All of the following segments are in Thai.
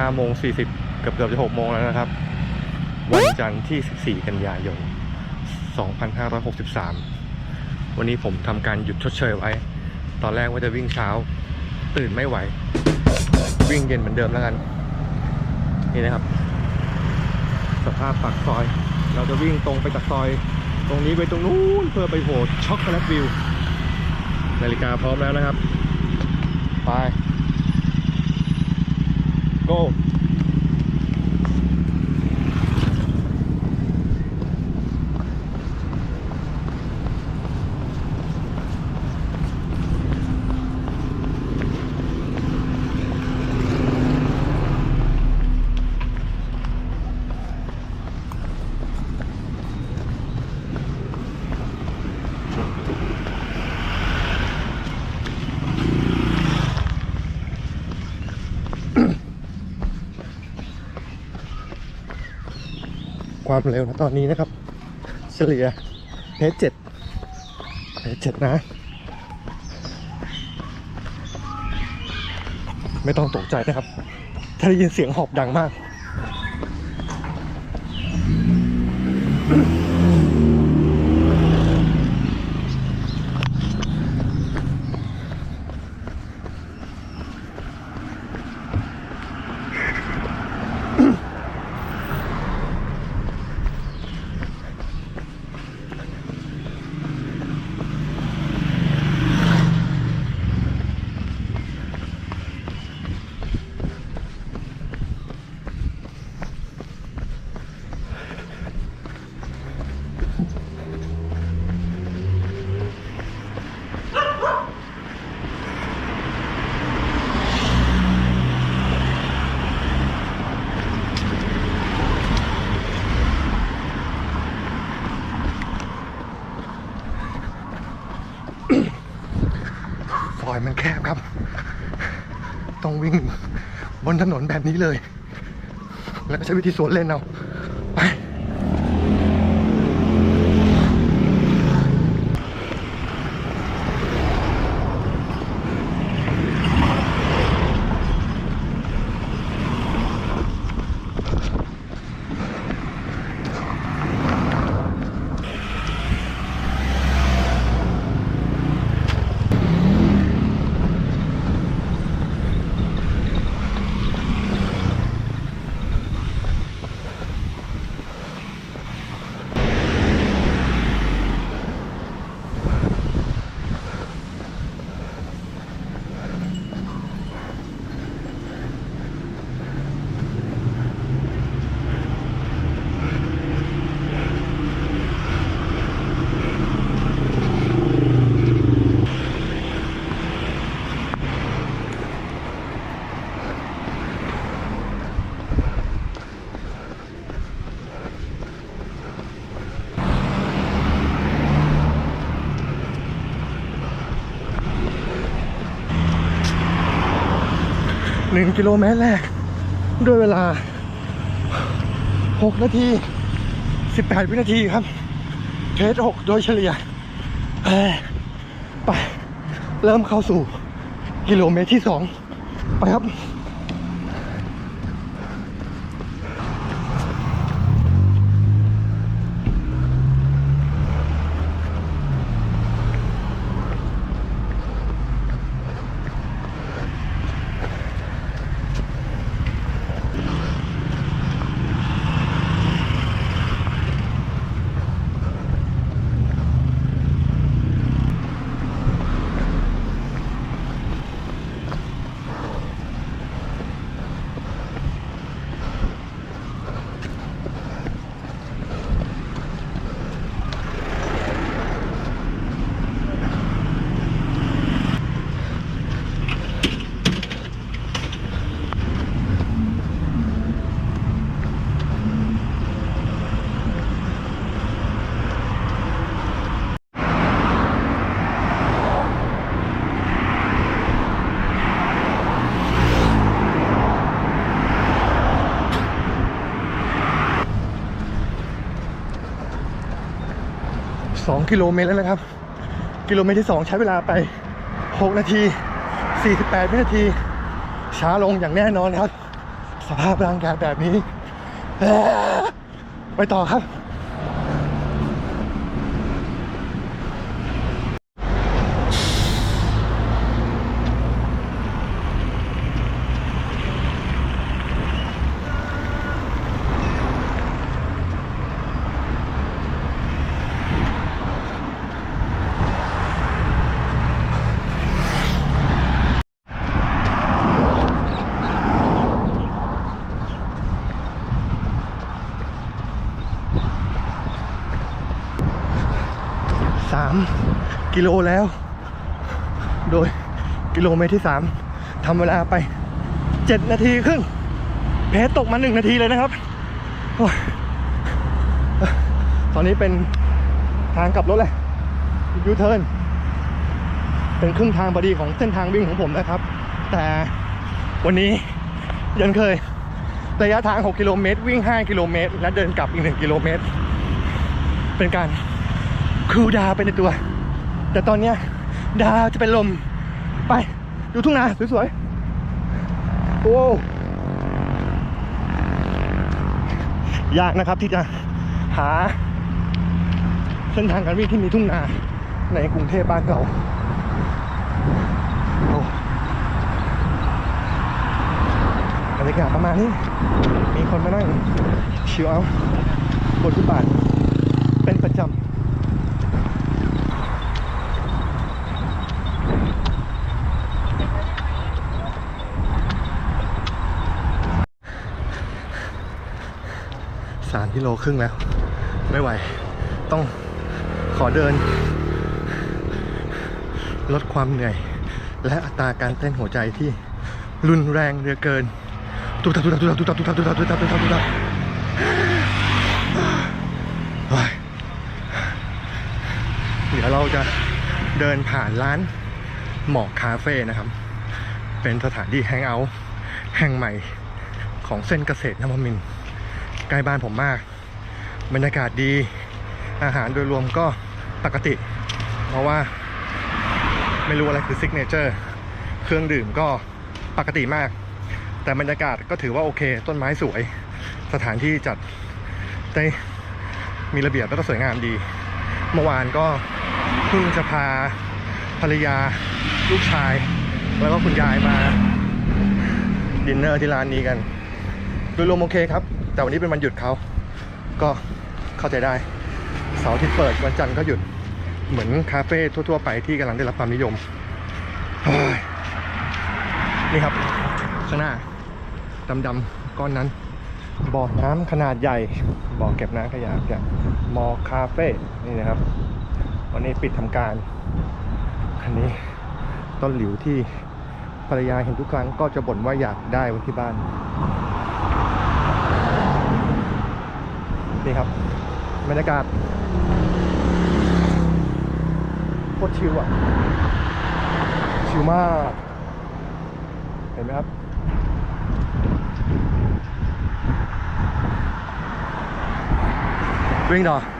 5โมง40เกือบเกือบจะ6โมงแล้วนะครับ วันจันทร์ที่14กันยายน2563วันนี้ผมทำการหยุดชดเชยไว้ ตอนแรกว่าจะวิ่งเช้า ตื่นไม่ไหว วิ่งเย็นเหมือนเดิมแล้วกัน นี่นะครับ สภาพปากซอย เราจะวิ่งตรงไปจากซอย ตรงนี้ไปตรงนู้นเพื่อไปโหช็อกโกแลตวิว นาฬิกาพร้อมแล้วนะครับ ไป ความเร็วนะตอนนี้นะครับ เฉลี่ยเพจเจ็ดเพจเจ็ดนะ ไม่ต้องตกใจนะครับ ถ้าได้ยินเสียงหอบดังมาก แคบครับ ต้องวิ่งบนถนนแบบนี้เลย แล้วก็ใช้วิธีสวนเล่นเอา 1 กิโลเมตรแรก ด้วยเวลา 6 นาที 18 วินาทีครับเพจ6โดยเฉลี่ยไป เริ่มเข้าสู่กิโลเมตรที่ 2 ไปครับ 2 กิโลเมตรแล้วนะครับ กิโลเมตรที่ 2 ใช้เวลาไป 6 นาที 48 วินาที ช้าลงอย่างแน่นอนครับ สภาพร่างกายแบบนี้ ไปต่อครับ สามกิโลแล้ว โดยกิโลเมตรที่สามทำเวลาไปเจ็ดนาทีครึ่งเพจตกมาหนึ่งนาทีเลยนะครับอตอนนี้เป็นทางกลับรถเลยยูเทิร์นเป็นครึ่งทางพอดีของเส้นทางวิ่งของผมนะครับ แต่วันนี้ยันเคย ระยะทาง 6 กิโลเมตร วิ่ง 5 กิโลเมตร และเดินกลับอีก 1 กิโลเมตร เป็นการ คูดาวไปในตัว แต่ตอนเนี้ยดาวจะเป็นลมไป ดูทุ่งนาสวยๆ โอ้ยากนะครับที่จะหา เส้นทางการวิ่งที่มีทุ่งนาในกรุงเทพบ้านเราโอ้บรรยากาศประมาณนี้ มีคนมานั่งชิลเอาบนฟุตบาทเป็นประจำ สามกิโลครึ่งแล้ว ไม่ไหว ต้องขอเดิน ลดความเหนื่อย และอัตราการเต้นหัวใจที่รุนแรงเหลือเกินตุบตับตุบตับตุบตับตุบตับตุบตับตุบตับตุบตับตุบตับตุบตับเฮ้ยเดี๋ยวเราจะเดินผ่านร้านหมอกคาเฟ่นะครับ เป็นสถานที่แฮงเอาท์แห่งใหม่ของเส้นเกษตรนวมินทร์ ใกล้บ้านผมมาก บรรยากาศดี อาหารโดยรวมก็ปกติ เพราะว่าไม่รู้อะไรคือซิกเนเจอร์ เครื่องดื่มก็ปกติมาก แต่บรรยากาศก็ถือว่าโอเค ต้นไม้สวย สถานที่จัดได้มีระเบียบแล้วก็สวยงามดี เมื่อวานก็เพิ่งจะพาภรรยาลูกชาย แล้วก็คุณยายมาดินเนอร์ที่ร้านนี้กัน โดยรวมโอเคครับ แต่วันนี้เป็นวันหยุดเขาก็เข้าใจได้ เสาร์ที่เปิดวันจันทร์ก็หยุดเหมือนคาเฟ่ทั่ว ๆ ไปที่กำลังได้รับความนิยมเฮ้ยนี่ครับ ข้างหน้าดำๆก้อนนั้นบ่อน้ำขนาดใหญ่บ่อเก็บน้ำขยะจากมอคาเฟ่นี่นะครับ วันนี้ปิดทำการอันนี้ต้นหลิวที่ภรรยาเห็นทุกครั้งก็จะบ่นว่าอยากได้ไว้ที่บ้าน นี่ครับบรรยากาศโคตรชิลอะ ชิลมาก เห็นไหมครับวิ่งต่อ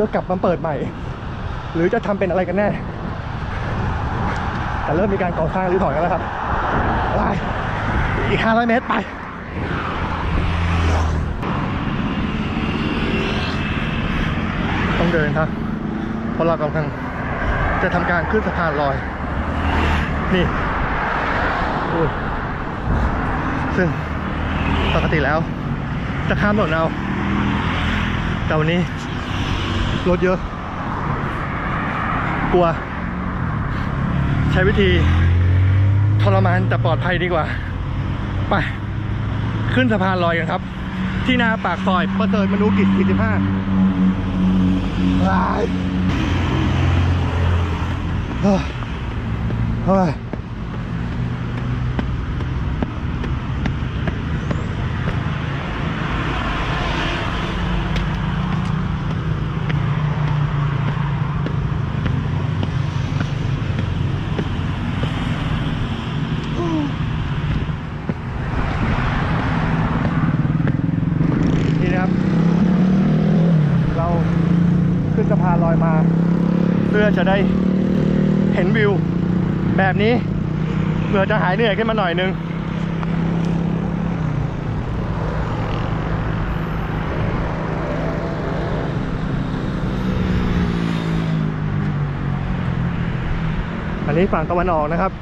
พื่อกลับมาเปิดใหม่ หรือจะทำเป็นอะไรกันแน่ แต่เริ่มมีการก่อสร้างหรือถอนกันแล้วครับไปอีก 500 เมตรไปต้องเดินครับ เพราะเรากำลังจะทำการขึ้นสะพานลอย นี่อุ้ยซึ่งปกติแล้ว จะข้ามถนนเอา แต่วันนี้ รถเยอะ กลัว ใช้วิธีทรมานแต่ปลอดภัยดีกว่า ไป ขึ้นสะพานลอยกันครับ ที่หน้าปากซอยประเสริฐมนุกิจ45ว้ายเฮ้ยเฮ้ยนี่นะครับ เราขึ้นสะพานลอยมา เพื่อ จะได้เห็นวิว แบบนี้เพื่อจะหายเหนื่อยขึ้นมาหน่อยนึงอันนี้ฝั่งตะวันออกนะครับ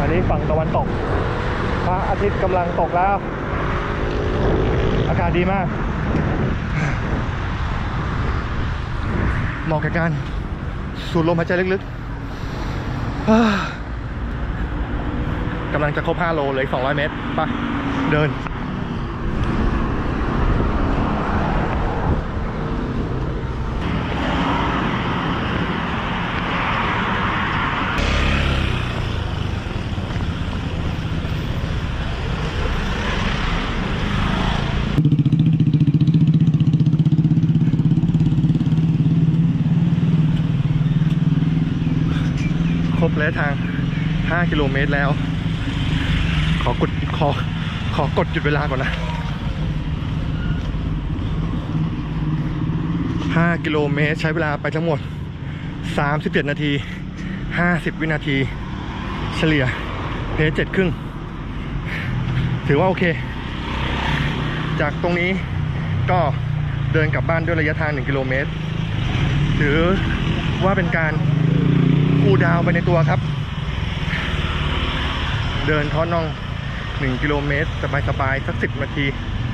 อันนี้ฝั่งตะวันตก พระอาทิตย์กำลังตกแล้ว อากาศดีมาก เหมาะกับการ สูดลมหายใจลึกๆกำลังจะครบ5โลเหลย200 เมตรไปะเดิน ครบระยะทาง 5 กิโลเมตรแล้ว ขอกดขอขอกดหยุดเวลาก่อนนะ5กิโลเมตรใช้เวลาไปทั้งหมด37นาที50วินาที เฉลี่ยเพจเจ็ดครึ่ง ถือว่าโอเค จากตรงนี้ก็เดินกลับบ้านด้วยระยะทาง1กิโลเมตร ถือว่าเป็นการคูดาวไปในตัวครับ เดินท้อนน่อง 1 กิโลเมตร สบายๆสัก 10 นาที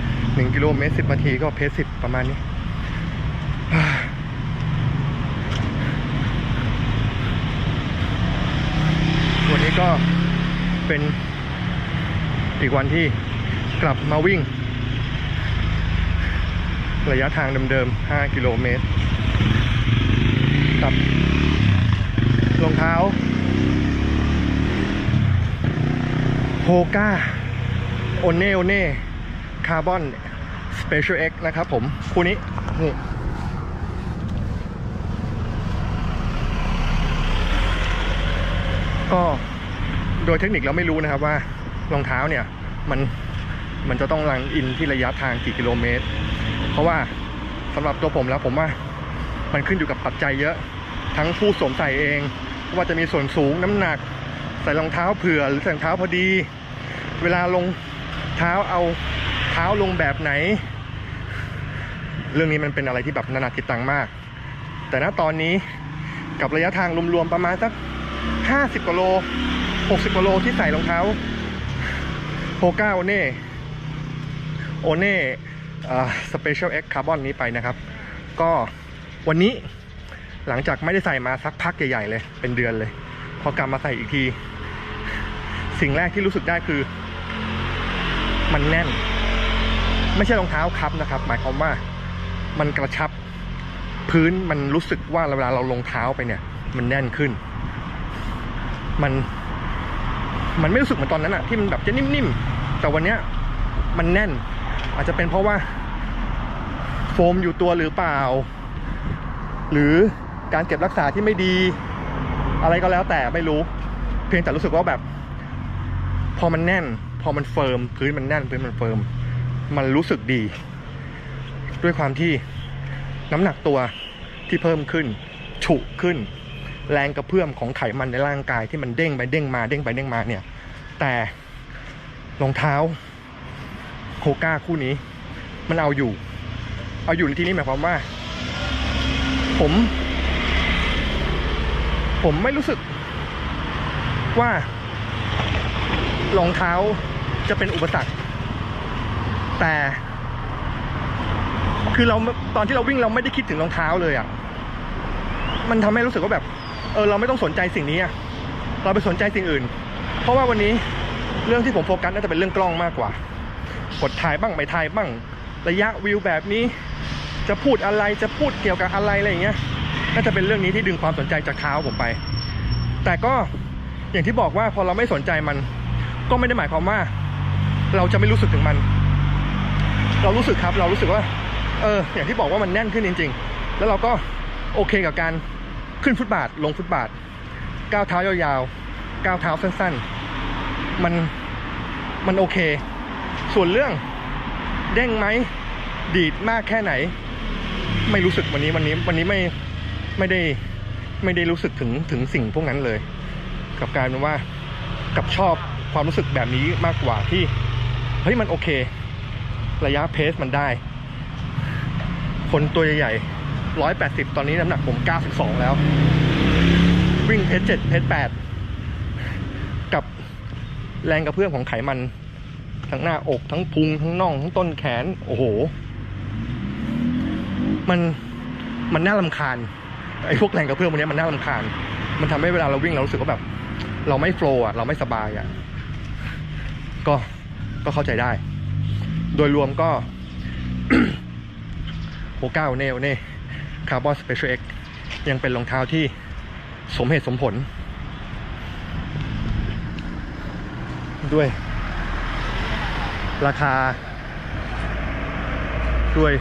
1 กิโลเมตร 10 นาทีก็เพส10ประมาณนี้วันนี้ก็เป็นอีกวันที่กลับมาวิ่ง ระยะทางเดิมๆ 5 กิโลเมตรกับรองเท้า โฮก้าโอเน่โอเน่คาร์บอนสเปเชียลเอ็กนะครับผมคู่นี้ นี่ก็โดยเทคนิคเราไม่รู้นะครับว่ารองเท้าเนี่ยมันมันจะต้องรันอินที่ระยะทางกี่กิโลเมตร เพราะว่าสำหรับตัวผมแล้วผมว่ามันขึ้นอยู่กับปัจจัยเยอะ ทั้งผู้สวมใส่เองว่าจะมีส่วนสูงน้ำหนัก ใส่รองเท้าเผื่อหรือใส่รองเท้าพอดี เวลาลงเท้าเอาเท้าลงแบบไหน เรื่องนี้มันเป็นอะไรที่แบบนานาจิตตังมาก แต่ณตอนนี้กับระยะทางรวมๆประมาณสัก 50กว่าโล 60กว่าโลที่ใส่รองเท้าโฮก้าโอเน่โอเน่สเปเชียลเอ็กซ์คาร์บอนนี้ไปนะครับ ก็วันนี้หลังจากไม่ได้ใส่มาสักพักใหญ่ๆเลย เป็นเดือนเลย พอกลับมาใส่อีกที สิ่งแรกที่รู้สึกได้คือ มันแน่น ไม่ใช่รองเท้าครับนะครับ หมายความว่ามันกระชับ พื้นมันรู้สึกว่าเวลาเราลงเท้าไปเนี่ย มันแน่นขึ้น มัน มันไม่รู้สึกเหมือนตอนนั้นอะที่มันแบบจะนิ่มๆแต่วันเนี้ยมันแน่น อาจจะเป็นเพราะว่า โฟมอยู่ตัวหรือเปล่า หรือการเก็บรักษาที่ไม่ดี อะไรก็แล้วแต่ไม่รู้ เพียงแต่รู้สึกว่าแบบ พอมันแน่น พอมันเฟิร์มพื้นมันแน่นพื้นมันเฟิร์มมันรู้สึกดี ด้วยความที่น้ำหนักตัวที่เพิ่มขึ้น ฉุขึ้น แรงกระเพื่อมของไขมันในร่างกายที่มันเด้งไปเด้งมาเด้งไปเด้งมาเนี่ย แต่รองเท้าโฮก้าคู่นี้ มันเอาอยู่ เอาอยู่ในที่นี้หมายความว่า ผม ผมไม่รู้สึกว่า รองเท้าจะเป็นอุปสรรค แต่ คือเราตอนที่เราวิ่งเราไม่ได้คิดถึงรองเท้าเลยอะ มันทำให้รู้สึกว่าแบบ เออ เราไม่ต้องสนใจสิ่งนี้อะเราไปสนใจสิ่งอื่น เพราะว่าวันนี้เรื่องที่ผมโฟกัสน่าจะเป็นเรื่องกล้องมากกว่ากดถ่ายบ้างไม่ถ่ายบ้างระยะวิวแบบนี้ จะพูดอะไรจะพูดเกี่ยวกับอะไรอะไรอย่างเงี้ยน่าจะเป็นเรื่องนี้ที่ดึงความสนใจจากเท้าผมไป แต่ก็อย่างที่บอกว่าพอเราไม่สนใจมัน ก็ไม่ได้หมายความว่า เราจะไม่รู้สึกถึงมัน เรารู้สึกครับ เรารู้สึกว่า เออ อย่างที่บอกว่ามันแน่นขึ้นจริง ๆ แล้วเราก็โอเคกับการขึ้นฟุตบาท ลงฟุตบาท ก้าวเท้ายาวๆ ก้าวเท้าสั้นๆ มัน มันโอเค ส่วนเรื่องเด้งไหม ดีดมากแค่ไหน ไม่รู้สึกวันนี้วันนี้วันนี้ไม่ ไม่ได้ ไม่ได้รู้สึกถึงถึงสิ่งพวกนั้นเลย กับการว่ากับชอบ ความรู้สึกแบบนี้มากกว่าที่เฮ้ยมันโอเค ระยะเพสมันได้ คนตัวใหญ่ร้อยแปดสิบตอนนี้น้ำหนักผมเก้าสิบสองแล้ว วิ่งเพสเจ็ดเพสแปดกับแรงกระเพื่อมของไขมัน ทั้งหน้าอกทั้งพุงทั้งน่องทั้งต้นแขน โอ้โห มันมันน่าลำคาญไอ้พวกแรงกระเพื่อมพวกนี้มันน่าลำคาญ มันทำให้เวลาเราวิ่งเรารู้สึกว่าแบบ เราไม่โฟล์อะเราไม่สบายอะ ก็ก็เข้าใจได้ โดยรวมก็โอก้าโอเน่โอเน่คาร์บอนสเปเชียลเอ็กยังเป็นรองเท้าที่สมเหตุสมผล ด้วย ราคา ด้วย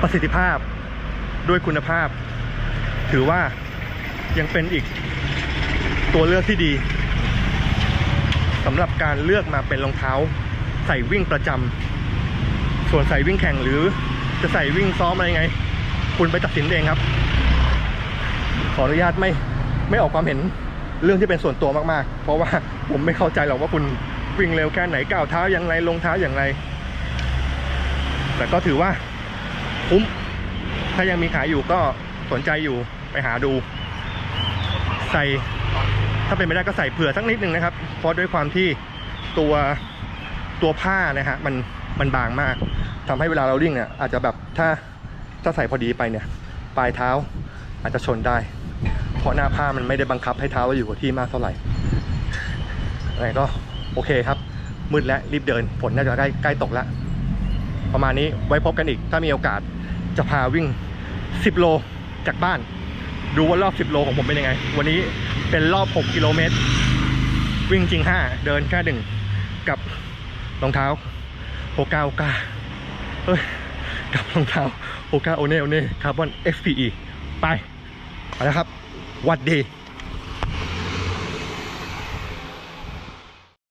ประสิทธิภาพ ด้วยคุณภาพ ถือว่ายังเป็นอีกตัวเลือกที่ดี สำหรับการเลือกมาเป็นรองเท้าใส่วิ่งประจำส่วนใส่วิ่งแข่งหรือจะใส่วิ่งซ้อมอะไรไง คุณไปตัดสินเองครับ ขออนุญาตไม่ไม่ออกความเห็นเรื่องที่เป็นส่วนตัวมากๆ เพราะว่าผมไม่เข้าใจหรอกว่าคุณวิ่งเร็วแค่ไหนก้าวเท้าอย่างไรลงเท้าอย่างไร แต่ก็ถือว่าคุ้ม ถ้ายังมีขายอยู่ก็สนใจอยู่ไปหาดู ใส่ ถ้าเป็นไม่ได้ก็ใส่เผื่อสักนิดนึงนะครับ เพราะด้วยความที่ตัวตัวผ้านะฮะมันมันบางมากทำให้เวลาเราวิ่งเนี่ยอาจจะแบบถ้าถ้าใส่พอดีไปเนี่ย ปลายเท้าอาจจะชนได้ เพราะหน้าผ้ามันไม่ได้บังคับให้เท้าเราอยู่กับที่มากเท่าไหร่อะไรก็โอเคครับ มืดแล้วรีบเดินฝนน่าจะใกล้ใกล้ตกแล้วประมาณนี้ไว้พบกันอีก ถ้ามีโอกาสจะพาวิ่ง 10 โลจากบ้าน ดูว่ารอบ 10 โลของผมเป็นยังไง วันนี้ เป็นรอบ 6 กิโลเมตร วิ่งจริง 5 เดินแค่หนึ่งกับรองเท้าโฮก้าโอกาเอ้ยกับรองเท้าโฮก้าโอเน่โอเน่คาร์บอน FPE ไป ไปแล้วครับวัดดี